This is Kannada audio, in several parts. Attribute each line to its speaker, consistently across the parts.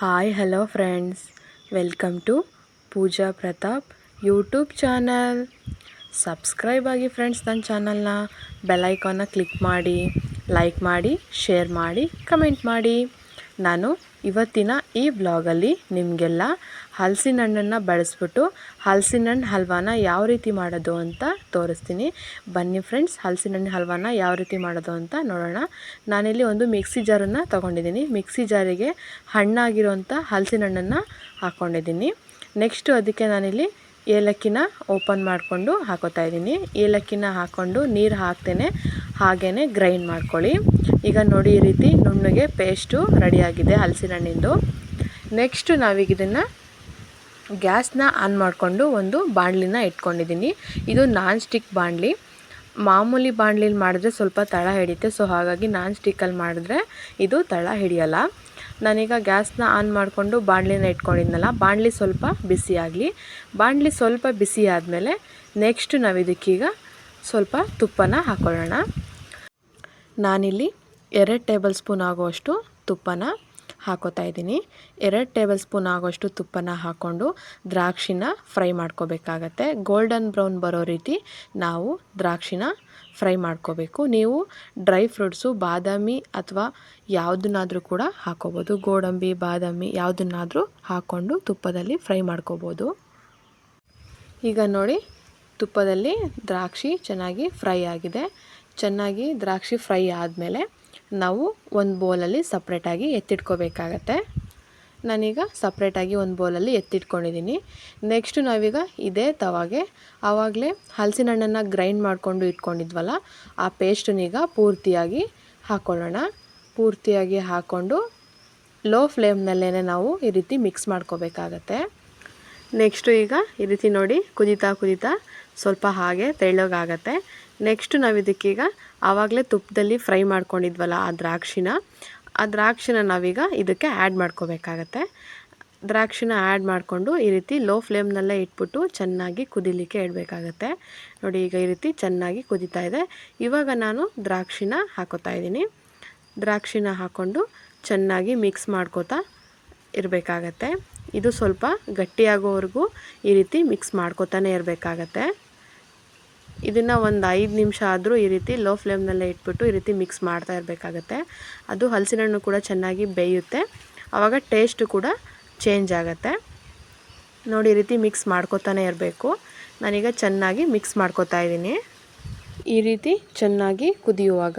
Speaker 1: Hi hello friends welcome to Pooja Pratap YouTube channel subscribe ಆಗಿ ಫ್ರೆಂಡ್ಸ್ ನನ್ನ ಚಾನಲ್ನ ಬೆಲೈಕಾನ್ನ ಕ್ಲಿಕ್ ಮಾಡಿ ಲೈಕ್ ಮಾಡಿ ಶೇರ್ ಮಾಡಿ ಕಮೆಂಟ್ ಮಾಡಿ. ನಾನು ಇವತ್ತಿನ ಈ ಬ್ಲಾಗಲ್ಲಿ ನಿಮಗೆಲ್ಲ ಹಲಸಿನ ಹಣ್ಣನ್ನು ಬಳಸ್ಬಿಟ್ಟು ಹಲಸಿನ ಹಣ್ಣು ಹಲ್ವಾನ ಯಾವ ರೀತಿ ಮಾಡೋದು ಅಂತ ತೋರಿಸ್ತೀನಿ. ಬನ್ನಿ ಫ್ರೆಂಡ್ಸ್ ಹಲಸಿನ ಹಣ್ಣು ಹಲ್ವಾನ ಯಾವ ರೀತಿ ಮಾಡೋದು ಅಂತ ನೋಡೋಣ. ನಾನಿಲ್ಲಿ ಒಂದು ಮಿಕ್ಸಿ ಜಾರನ್ನು ತೊಗೊಂಡಿದ್ದೀನಿ. ಮಿಕ್ಸಿ ಜಾರಿಗೆ ಹಣ್ಣಾಗಿರುವಂಥ ಹಲಸಿನ ಹಣ್ಣನ್ನು ಹಾಕ್ಕೊಂಡಿದ್ದೀನಿ ನೆಕ್ಸ್ಟು ಅದಕ್ಕೆ ನಾನಿಲ್ಲಿ ಏಲಕ್ಕಿನ ಓಪನ್ ಮಾಡಿಕೊಂಡು ಹಾಕೋತಾ ಇದ್ದೀನಿ. ಏಲಕ್ಕಿನ ಹಾಕ್ಕೊಂಡು ನೀರು ಹಾಕ್ತೇನೆ. ಹಾಗೇ ಗ್ರೈಂಡ್ ಮಾಡ್ಕೊಳ್ಳಿ. ಈಗ ನೋಡಿ ಈ ರೀತಿ ನುಣ್ಣಗೆ ಪೇಸ್ಟು ರೆಡಿಯಾಗಿದೆ ಹಲಸಿನ ಹಣ್ಣಿಂದು. ನೆಕ್ಸ್ಟು ನಾವೀಗ ಇದನ್ನು ಗ್ಯಾಸ್ನ ಆನ್ ಮಾಡಿಕೊಂಡು ಒಂದು ಬಾಣಲಿನ ಇಟ್ಕೊಂಡಿದ್ದೀನಿ. ಇದು ನಾನ್ ಸ್ಟಿಕ್ ಬಾಣಲಿ. ಮಾಮೂಲಿ ಬಾಣಲಿಲಿ ಮಾಡಿದ್ರೆ ಸ್ವಲ್ಪ ತಳ ಹಿಡಿಯುತ್ತೆ. ಸೊ ಹಾಗಾಗಿ ನಾನ್ ಸ್ಟಿಕ್ಕಲ್ಲಿ ಮಾಡಿದ್ರೆ ಇದು ತಳ ಹಿಡಿಯಲ್ಲ. ನಾನೀಗ ಗ್ಯಾಸ್ನ ಆನ್ ಮಾಡಿಕೊಂಡು ಬಾಣಲಿನ ಇಟ್ಕೊಂಡಿದ್ನಲ್ಲ, ಬಾಣಲಿ ಸ್ವಲ್ಪ ಬಿಸಿ ಆಗಲಿ. ಬಾಣಲಿ ಸ್ವಲ್ಪ ಬಿಸಿ ಆದಮೇಲೆ ನೆಕ್ಸ್ಟ್ ನಾವು ಇದಕ್ಕೀಗ ಸ್ವಲ್ಪ ತುಪ್ಪನ ಹಾಕೊಳ್ಳೋಣ. ನಾನಿಲ್ಲಿ ಎರಡು ಟೇಬಲ್ ಸ್ಪೂನ್ ಆಗುವಷ್ಟು ತುಪ್ಪನ ಹಾಕೋತಾ ಇದ್ದೀನಿ. ಎರಡು ಟೇಬಲ್ ಸ್ಪೂನ್ ಆಗೋಷ್ಟು ತುಪ್ಪನ ಹಾಕ್ಕೊಂಡು ದ್ರಾಕ್ಷಿನ ಫ್ರೈ ಮಾಡ್ಕೋಬೇಕಾಗತ್ತೆ. ಗೋಲ್ಡನ್ ಬ್ರೌನ್ ಬರೋ ರೀತಿ ನಾವು ದ್ರಾಕ್ಷಿನ ಫ್ರೈ ಮಾಡ್ಕೋಬೇಕು. ನೀವು ಡ್ರೈ ಫ್ರೂಟ್ಸು, ಬಾದಾಮಿ ಅಥವಾ ಯಾವುದನ್ನಾದರೂ ಕೂಡ ಹಾಕೋಬೋದು. ಗೋಡಂಬಿ, ಬಾದಾಮಿ ಯಾವುದನ್ನಾದರೂ ಹಾಕ್ಕೊಂಡು ತುಪ್ಪದಲ್ಲಿ ಫ್ರೈ ಮಾಡ್ಕೋಬೋದು. ಈಗ ನೋಡಿ, ತುಪ್ಪದಲ್ಲಿ ದ್ರಾಕ್ಷಿ ಚೆನ್ನಾಗಿ ಫ್ರೈ ಆಗಿದೆ. ಚೆನ್ನಾಗಿ ದ್ರಾಕ್ಷಿ ಫ್ರೈ ಆದಮೇಲೆ ನಾವು ಒಂದು ಬೌಲಲ್ಲಿ ಸಪ್ರೇಟಾಗಿ ಎತ್ತಿಟ್ಕೋಬೇಕಾಗತ್ತೆ. ನಾನೀಗ ಸಪ್ರೇಟಾಗಿ ಒಂದು ಬೌಲಲ್ಲಿ ಎತ್ತಿಟ್ಕೊಂಡಿದ್ದೀನಿ ನೆಕ್ಸ್ಟು ನಾವೀಗ ಇದೇ ತವಾಗೆ ಆವಾಗಲೇ ಹಲಸಿನ ಹಣ್ಣನ್ನು ಗ್ರೈಂಡ್ ಮಾಡಿಕೊಂಡು ಇಟ್ಕೊಂಡಿದ್ವಲ್ಲ, ಆ ಪೇಸ್ಟನ್ನೀಗ ಪೂರ್ತಿಯಾಗಿ ಹಾಕ್ಕೊಳ್ಳೋಣ ಪೂರ್ತಿಯಾಗಿ ಹಾಕ್ಕೊಂಡು ಲೋ ಫ್ಲೇಮ್ನಲ್ಲೇ ನಾವು ಈ ರೀತಿ ಮಿಕ್ಸ್ ಮಾಡ್ಕೋಬೇಕಾಗತ್ತೆ. ನೆಕ್ಸ್ಟು ಈಗ ಈ ರೀತಿ ನೋಡಿ ಕುದೀತಾ ಕುದೀತಾ ಸ್ವಲ್ಪ ಹಾಗೆ ತೆಳ್ಳಗಾಗತ್ತೆ. ನೆಕ್ಸ್ಟು ನಾವು ಇದಕ್ಕೀಗ ಆವಾಗಲೇ ತುಪ್ಪದಲ್ಲಿ ಫ್ರೈ ಮಾಡ್ಕೊಂಡಿದ್ವಲ್ಲ ಆ ದ್ರಾಕ್ಷಿನ. ಆ ದ್ರಾಕ್ಷಿನ ನಾವೀಗ ಇದಕ್ಕೆ ಆ್ಯಡ್ ಮಾಡ್ಕೋಬೇಕಾಗತ್ತೆ. ದ್ರಾಕ್ಷಿನ ಆ್ಯಡ್ ಮಾಡಿಕೊಂಡು ಈ ರೀತಿ ಲೋ ಫ್ಲೇಮ್ನಲ್ಲೇ ಇಟ್ಬಿಟ್ಟು ಚೆನ್ನಾಗಿ ಕುದಿಲಿಕ್ಕೆ ಇಡಬೇಕಾಗತ್ತೆ. ನೋಡಿ ಈಗ ಈ ರೀತಿ ಚೆನ್ನಾಗಿ ಕುದೀತಾ ಇದೆ. ಇವಾಗ ನಾನು ದ್ರಾಕ್ಷಿನ ಹಾಕೋತಾ ಇದ್ದೀನಿ. ದ್ರಾಕ್ಷಿನ ಹಾಕ್ಕೊಂಡು ಚೆನ್ನಾಗಿ ಮಿಕ್ಸ್ ಮಾಡ್ಕೋತಾ ಇರಬೇಕಾಗತ್ತೆ. ಇದು ಸ್ವಲ್ಪ ಗಟ್ಟಿಯಾಗೋವರೆಗೂ ಈ ರೀತಿ ಮಿಕ್ಸ್ ಮಾಡ್ಕೋತಾನೆ ಇರಬೇಕಾಗತ್ತೆ. ಇದನ್ನು ಒಂದು ಐದು ನಿಮಿಷ ಆದರೂ ಈ ರೀತಿ ಲೋ ಫ್ಲೇಮ್ನಲ್ಲೇ ಇಟ್ಬಿಟ್ಟು ಈ ರೀತಿ ಮಿಕ್ಸ್ ಮಾಡ್ತಾ ಇರಬೇಕಾಗತ್ತೆ. ಅದು ಹಲಸಿನ ಹಣ್ಣು ಕೂಡ ಚೆನ್ನಾಗಿ ಬೇಯುತ್ತೆ. ಆವಾಗ ಟೇಸ್ಟು ಕೂಡ ಚೇಂಜ್ ಆಗುತ್ತೆ. ನೋಡಿ ಈ ರೀತಿ ಮಿಕ್ಸ್ ಮಾಡ್ಕೋತಾನೆ ಇರಬೇಕು. ನಾನೀಗ ಚೆನ್ನಾಗಿ ಮಿಕ್ಸ್ ಮಾಡ್ಕೋತಾ ಇದ್ದೀನಿ. ಈ ರೀತಿ ಚೆನ್ನಾಗಿ ಕುದಿಯುವಾಗ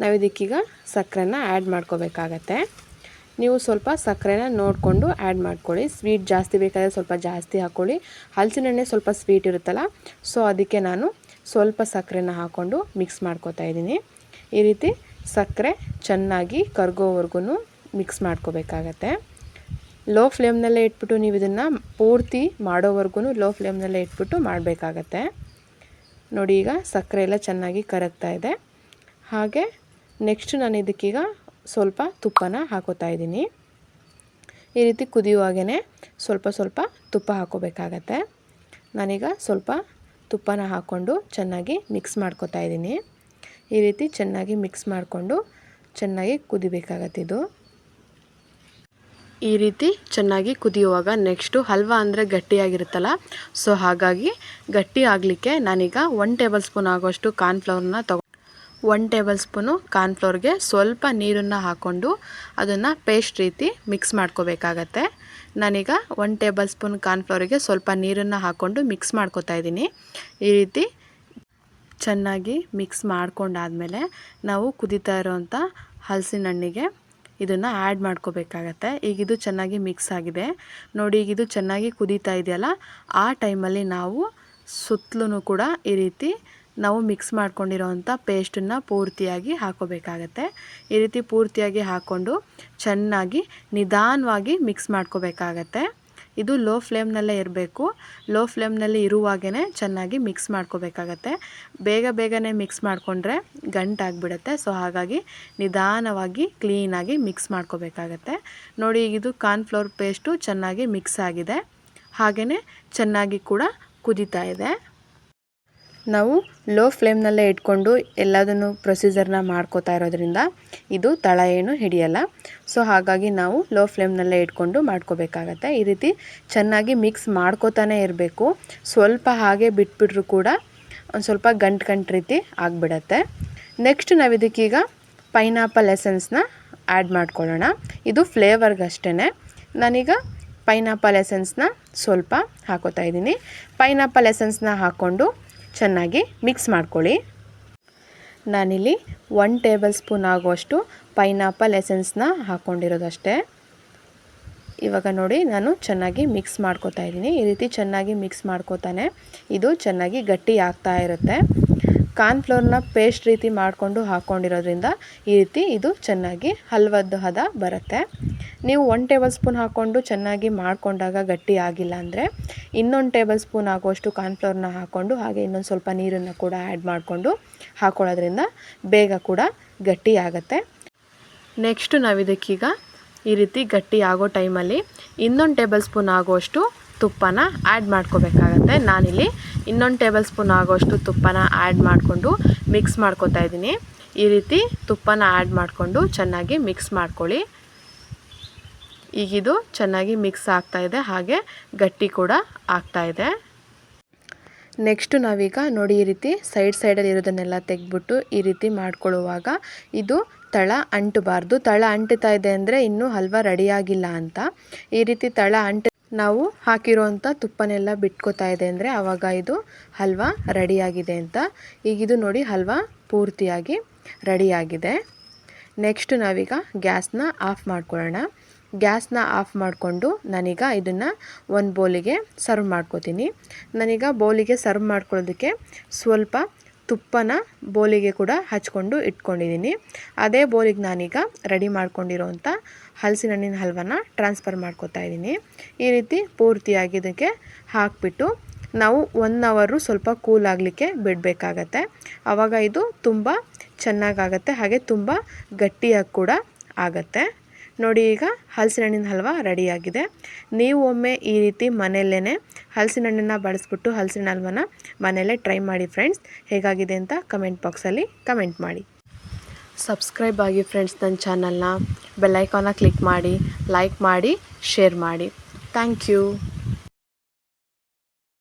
Speaker 1: ನಾವು ಇದಕ್ಕೀಗ ಸಕ್ಕರೆನ ಆ್ಯಡ್ ಮಾಡ್ಕೋಬೇಕಾಗತ್ತೆ. ನೀವು ಸ್ವಲ್ಪ ಸಕ್ಕರೆನ ನೋಡಿಕೊಂಡು ಆ್ಯಡ್ ಮಾಡ್ಕೊಳ್ಳಿ. ಸ್ವೀಟ್ ಜಾಸ್ತಿ ಬೇಕಾದರೆ ಸ್ವಲ್ಪ ಜಾಸ್ತಿ ಹಾಕ್ಕೊಳ್ಳಿ ಹಲಸಿನ ಹಣ್ಣೆ ಸ್ವಲ್ಪ ಸ್ವೀಟ್ ಇರುತ್ತಲ್ಲ ಸೊ ಅದಕ್ಕೆ ನಾನು ಸ್ವಲ್ಪ ಸಕ್ಕರೆನ ಹಾಕ್ಕೊಂಡು ಮಿಕ್ಸ್ ಮಾಡ್ಕೋತಾ ಇದ್ದೀನಿ. ಈ ರೀತಿ ಸಕ್ಕರೆ ಚೆನ್ನಾಗಿ ಕರ್ಗೋವರೆಗೂ ಮಿಕ್ಸ್ ಮಾಡ್ಕೋಬೇಕಾಗತ್ತೆ. ಲೋ ಫ್ಲೇಮ್ನಲ್ಲೇ ಇಟ್ಬಿಟ್ಟು ನೀವು ಇದನ್ನು ಪೂರ್ತಿ ಮಾಡೋವರೆಗೂ ಲೋ ಫ್ಲೇಮ್ನಲ್ಲೇ ಇಟ್ಬಿಟ್ಟು ಮಾಡಬೇಕಾಗತ್ತೆ. ನೋಡಿ ಈಗ ಸಕ್ಕರೆ ಎಲ್ಲ ಚೆನ್ನಾಗಿ ಕರಗ್ತಾ ಇದೆ. ಹಾಗೆ ನೆಕ್ಸ್ಟ್ ನಾನು ಇದಕ್ಕೀಗ ಸ್ವಲ್ಪ ತುಪ್ಪನ ಹಾಕೋತಾ ಇದ್ದೀನಿ. ಈ ರೀತಿ ಕುದಿಯುವಾಗೇ ಸ್ವಲ್ಪ ಸ್ವಲ್ಪ ತುಪ್ಪ ಹಾಕೋಬೇಕಾಗತ್ತೆ. ನಾನೀಗ ಸ್ವಲ್ಪ ತುಪ್ಪನ ಹಾಕ್ಕೊಂಡು ಚೆನ್ನಾಗಿ ಮಿಕ್ಸ್ ಮಾಡ್ಕೊತಾ ಇದ್ದೀನಿ. ಈ ರೀತಿ ಚೆನ್ನಾಗಿ ಮಿಕ್ಸ್ ಮಾಡಿಕೊಂಡು ಚೆನ್ನಾಗಿ ಕುದಿಬೇಕಾಗತ್ತೆ ಇದು. ಈ ರೀತಿ ಚೆನ್ನಾಗಿ ಕುದಿಯುವಾಗ ನೆಕ್ಸ್ಟು ಹಲ್ವಾ ಅಂದರೆ ಗಟ್ಟಿಯಾಗಿರುತ್ತಲ್ಲ, ಸೊ ಹಾಗಾಗಿ ಗಟ್ಟಿ ಆಗಲಿಕ್ಕೆ ನಾನೀಗ ಒನ್ ಟೇಬಲ್ ಸ್ಪೂನ್ ಆಗೋಷ್ಟು ಕಾರ್ನ್ಫ್ಲವರ್ನ ತಗೊ ಒನ್ ಟೇಬಲ್ ಸ್ಪೂನು ಕಾರ್ನ್ಫ್ಲೋರ್ಗೆ ಸ್ವಲ್ಪ ನೀರನ್ನು ಹಾಕ್ಕೊಂಡು ಅದನ್ನು ಪೇಸ್ಟ್ ರೀತಿ ಮಿಕ್ಸ್ ಮಾಡ್ಕೋಬೇಕಾಗತ್ತೆ. ನಾನೀಗ ಒನ್ ಟೇಬಲ್ ಸ್ಪೂನ್ ಕಾರ್ನ್ಫ್ಲವರಿಗೆ ಸ್ವಲ್ಪ ನೀರನ್ನು ಹಾಕ್ಕೊಂಡು ಮಿಕ್ಸ್ ಮಾಡ್ಕೋತಾ ಇದ್ದೀನಿ. ಈ ರೀತಿ ಚೆನ್ನಾಗಿ ಮಿಕ್ಸ್ ಮಾಡ್ಕೊಂಡಾದಮೇಲೆ ನಾವು ಕುದೀತಾ ಇರೋವಂಥ ಹಲಸಿನ ಹಣ್ಣಿಗೆ ಇದನ್ನು ಆ್ಯಡ್ ಮಾಡ್ಕೋಬೇಕಾಗತ್ತೆ. ಈಗ ಇದು ಚೆನ್ನಾಗಿ ಮಿಕ್ಸ್ ಆಗಿದೆ. ನೋಡಿ, ಈಗ ಇದು ಚೆನ್ನಾಗಿ ಕುದೀತಾ ಇದೆಯಲ್ಲ, ಆ ಟೈಮಲ್ಲಿ ನಾವು ಸುತ್ತಲೂ ಕೂಡ ಈ ರೀತಿ ನಾವು ಮಿಕ್ಸ್ ಮಾಡ್ಕೊಂಡಿರೋವಂಥ ಪೇಸ್ಟನ್ನು ಪೂರ್ತಿಯಾಗಿ ಹಾಕೋಬೇಕಾಗತ್ತೆ. ಈ ರೀತಿ ಪೂರ್ತಿಯಾಗಿ ಹಾಕ್ಕೊಂಡು ಚೆನ್ನಾಗಿ ನಿಧಾನವಾಗಿ ಮಿಕ್ಸ್ ಮಾಡ್ಕೋಬೇಕಾಗತ್ತೆ. ಇದು ಲೋ ಫ್ಲೇಮ್ನಲ್ಲೇ ಇರಬೇಕು. ಲೋ ಫ್ಲೇಮ್ನಲ್ಲಿ ಇರುವಾಗೇ ಚೆನ್ನಾಗಿ ಮಿಕ್ಸ್ ಮಾಡ್ಕೋಬೇಕಾಗತ್ತೆ. ಬೇಗ ಬೇಗನೆ ಮಿಕ್ಸ್ ಮಾಡಿಕೊಂಡ್ರೆ ಗಂಟಾಗಿಬಿಡುತ್ತೆ. ಸೊ ಹಾಗಾಗಿ ನಿಧಾನವಾಗಿ ಕ್ಲೀನಾಗಿ ಮಿಕ್ಸ್ ಮಾಡ್ಕೋಬೇಕಾಗತ್ತೆ. ನೋಡಿ, ಇದು ಕಾರ್ನ್ಫ್ಲೋರ್ ಪೇಸ್ಟು ಚೆನ್ನಾಗಿ ಮಿಕ್ಸ್ ಆಗಿದೆ. ಹಾಗೆಯೇ ಚೆನ್ನಾಗಿ ಕೂಡ ಕುದೀತಾ ಇದೆ. ನಾವು ಲೋ ಫ್ಲೇಮ್ನಲ್ಲೇ ಇಟ್ಕೊಂಡು ಎಲ್ಲದನ್ನು ಪ್ರೊಸೀಜರ್ನ ಮಾಡ್ಕೋತಾ ಇರೋದ್ರಿಂದ ಇದು ತಳ ಏನು ಹಿಡಿಯಲ್ಲ. ಸೊ ಹಾಗಾಗಿ ನಾವು ಲೋ ಫ್ಲೇಮ್ನಲ್ಲೇ ಇಟ್ಕೊಂಡು ಮಾಡ್ಕೋಬೇಕಾಗತ್ತೆ. ಈ ರೀತಿ ಚೆನ್ನಾಗಿ ಮಿಕ್ಸ್ ಮಾಡ್ಕೋತಾನೆ ಇರಬೇಕು. ಸ್ವಲ್ಪ ಹಾಗೆ ಬಿಟ್ಬಿಟ್ರೂ ಕೂಡ ಒಂದು ಸ್ವಲ್ಪ ಗಂಟು ಗಂಟು ರೀತಿ ಆಗಿಬಿಡತ್ತೆ. ನೆಕ್ಸ್ಟ್ ನಾವು ಇದಕ್ಕೀಗ ಪೈನಾಪಲ್ ಎಸೆನ್ಸ್ನ ಆ್ಯಡ್ ಮಾಡ್ಕೊಳ್ಳೋಣ. ಇದು ಫ್ಲೇವರ್ಗಷ್ಟೇ ನಾನೀಗ ಪೈನಾಪಲ್ ಎಸೆನ್ಸ್ನ ಸ್ವಲ್ಪ ಹಾಕೋತಾ ಇದ್ದೀನಿ. ಪೈನಾಪಲ್ ಎಸೆನ್ಸ್ನ ಹಾಕ್ಕೊಂಡು ಚೆನ್ನಾಗಿ ಮಿಕ್ಸ್ ಮಾಡ್ಕೊಳ್ಳಿ. ನಾನಿಲ್ಲಿ ಒನ್ ಟೇಬಲ್ ಸ್ಪೂನ್ ಆಗುವಷ್ಟು ಪೈನಾಪಲ್ ಎಸೆನ್ಸ್ನ ಹಾಕ್ಕೊಂಡಿರೋದಷ್ಟೇ ಇವಾಗ ನೋಡಿ, ನಾನು ಚೆನ್ನಾಗಿ ಮಿಕ್ಸ್ ಮಾಡ್ಕೋತಾ ಇದ್ದೀನಿ. ಈ ರೀತಿ ಚೆನ್ನಾಗಿ ಮಿಕ್ಸ್ ಮಾಡ್ಕೋತಾನೆ. ಇದು ಚೆನ್ನಾಗಿ ಗಟ್ಟಿ ಆಗ್ತಾ ಇರುತ್ತೆ. ಕಾರ್ನ್ಫ್ಲೋರ್ನ ಪೇಸ್ಟ್ ರೀತಿ ಮಾಡಿಕೊಂಡು ಹಾಕ್ಕೊಂಡಿರೋದ್ರಿಂದ ಈ ರೀತಿ ಇದು ಚೆನ್ನಾಗಿ ಹಲ್ವದ್ದು ಹದ ಬರುತ್ತೆ. ನೀವು ಒನ್ ಟೇಬಲ್ ಸ್ಪೂನ್ ಹಾಕ್ಕೊಂಡು ಚೆನ್ನಾಗಿ ಮಾಡಿಕೊಂಡಾಗ ಗಟ್ಟಿ ಆಗಿಲ್ಲ ಅಂದರೆ ಇನ್ನೊಂದು ಟೇಬಲ್ ಸ್ಪೂನ್ ಆಗುವಷ್ಟು ಕಾರ್ನ್ಫ್ಲೋರ್ನ ಹಾಕ್ಕೊಂಡು ಹಾಗೆ ಇನ್ನೊಂದು ಸ್ವಲ್ಪ ನೀರನ್ನು ಕೂಡ ಆ್ಯಡ್ ಮಾಡಿಕೊಂಡು ಹಾಕ್ಕೊಳ್ಳೋದ್ರಿಂದ ಬೇಗ ಕೂಡ ಗಟ್ಟಿ ಆಗುತ್ತೆ. ನೆಕ್ಸ್ಟು ನಾವು ಇದಕ್ಕೀಗ ಈ ರೀತಿ ಗಟ್ಟಿ ಆಗೋ ಟೈಮಲ್ಲಿ ಇನ್ನೊಂದು ಟೇಬಲ್ ಸ್ಪೂನ್ ಆಗುವಷ್ಟು ತುಪ್ಪನ ಆ್ಯಡ್ ಮಾಡ್ಕೋಬೇಕಾಗತ್ತೆ. ನಾನಿಲ್ಲಿ ಇನ್ನೊಂದು ಟೇಬಲ್ ಸ್ಪೂನ್ ಆಗೋಷ್ಟು ತುಪ್ಪನ ಆ್ಯಡ್ ಮಾಡಿಕೊಂಡು ಮಿಕ್ಸ್ ಮಾಡ್ಕೋತಾ ಇದ್ದೀನಿ. ಈ ರೀತಿ ತುಪ್ಪನ ಆ್ಯಡ್ ಮಾಡಿಕೊಂಡು ಚೆನ್ನಾಗಿ ಮಿಕ್ಸ್ ಮಾಡ್ಕೊಳ್ಳಿ. ಈಗಿದು ಚೆನ್ನಾಗಿ ಮಿಕ್ಸ್ ಆಗ್ತಾ ಇದೆ, ಹಾಗೆ ಗಟ್ಟಿ ಕೂಡ ಆಗ್ತಾ ಇದೆ. ನೆಕ್ಸ್ಟು ನಾವೀಗ ನೋಡಿ ಈ ರೀತಿ ಸೈಡ್ ಸೈಡಲ್ಲಿ ಇರೋದನ್ನೆಲ್ಲ ತೆಗೆದ್ಬಿಟ್ಟು ಈ ರೀತಿ ಮಾಡ್ಕೊಳ್ಳುವಾಗ ಇದು ತಳ ಅಂಟಬಾರ್ದು. ತಳ ಅಂಟುತ್ತಾ ಇದೆ ಅಂದರೆ ಇನ್ನೂ ಹಲ್ವಾ ರೆಡಿಯಾಗಿಲ್ಲ ಅಂತ. ಈ ರೀತಿ ತಳ ಅಂಟು ನಾವು ಹಾಕಿರೋವಂಥ ತುಪ್ಪನೆಲ್ಲ ಬಿಟ್ಕೋತಾ ಇದೆ ಅಂದರೆ ಆವಾಗ ಇದು ಹಲ್ವಾ ರೆಡಿಯಾಗಿದೆ ಅಂತ. ಈಗಿದು ನೋಡಿ ಹಲ್ವಾ ಪೂರ್ತಿಯಾಗಿ ರೆಡಿಯಾಗಿದೆ ನೆಕ್ಸ್ಟ್ ನಾವೀಗ ಗ್ಯಾಸ್ನ ಆಫ್ ಮಾಡ್ಕೊಳ್ಳೋಣ. ಗ್ಯಾಸ್ನ ಆಫ್ ಮಾಡಿಕೊಂಡು ನಾನೀಗ ಇದನ್ನು ಒಂದು ಬೌಲಿಗೆ ಸರ್ವ್ ಮಾಡ್ಕೋತೀನಿ. ನಾನೀಗ ಬೌಲಿಗೆ ಸರ್ವ್ ಮಾಡ್ಕೊಳ್ಳೋದಕ್ಕೆ ಸ್ವಲ್ಪ ತುಪ್ಪನ ಬೋಲಿಗೆ ಕೂಡ ಹಚ್ಕೊಂಡು ಇಟ್ಕೊಂಡಿದ್ದೀನಿ ಅದೇ ಬೋಲಿಗೆ ನಾನೀಗ ರೆಡಿ ಮಾಡ್ಕೊಂಡಿರೋವಂಥ ಹಲಸಿನ ಹಣ್ಣಿನ ಹಲ್ವನ ಟ್ರಾನ್ಸ್ಫರ್ ಮಾಡ್ಕೋತಾ ಇದ್ದೀನಿ ಈ ರೀತಿ ಪೂರ್ತಿಯಾಗಿ ಇದಕ್ಕೆ ಹಾಕಿಬಿಟ್ಟು ನಾವು ಒನ್ ಅವರು ಸ್ವಲ್ಪ ಕೂಲ್ ಆಗಲಿಕ್ಕೆ ಬಿಡಬೇಕಾಗತ್ತೆ. ಆವಾಗ ಇದು ತುಂಬ ಚೆನ್ನಾಗಾಗತ್ತೆ, ಹಾಗೆ ತುಂಬ ಗಟ್ಟಿಯಾಗಿ ಕೂಡ ಆಗತ್ತೆ. ನೋಡಿ ಈಗ ಹಲಸಿನ ಹಣ್ಣಿನ ಹಲ್ವ ರೆಡಿಯಾಗಿದೆ. ನೀವು ಒಮ್ಮೆ ಈ ರೀತಿ ಮನೆಯಲ್ಲೇ ಹಲಸಿನ ಹಣ್ಣನ್ನು ಬಳಸ್ಬಿಟ್ಟು ಹಲಸಿನ ಹಲ್ವನ ಮನೆಯಲ್ಲೇ ಟ್ರೈ ಮಾಡಿ ಫ್ರೆಂಡ್ಸ್. ಹೇಗಾಗಿದೆ ಅಂತ ಕಮೆಂಟ್ ಬಾಕ್ಸಲ್ಲಿ ಕಮೆಂಟ್ ಮಾಡಿ. ಸಬ್ಸ್ಕ್ರೈಬ್ ಆಗಿ ಫ್ರೆಂಡ್ಸ್ ನನ್ನ ಚಾನಲ್ನ ಬೆಲ್ಲೈಕಾನ ಕ್ಲಿಕ್ ಮಾಡಿ, ಲೈಕ್ ಮಾಡಿ, ಶೇರ್ ಮಾಡಿ. Thank you.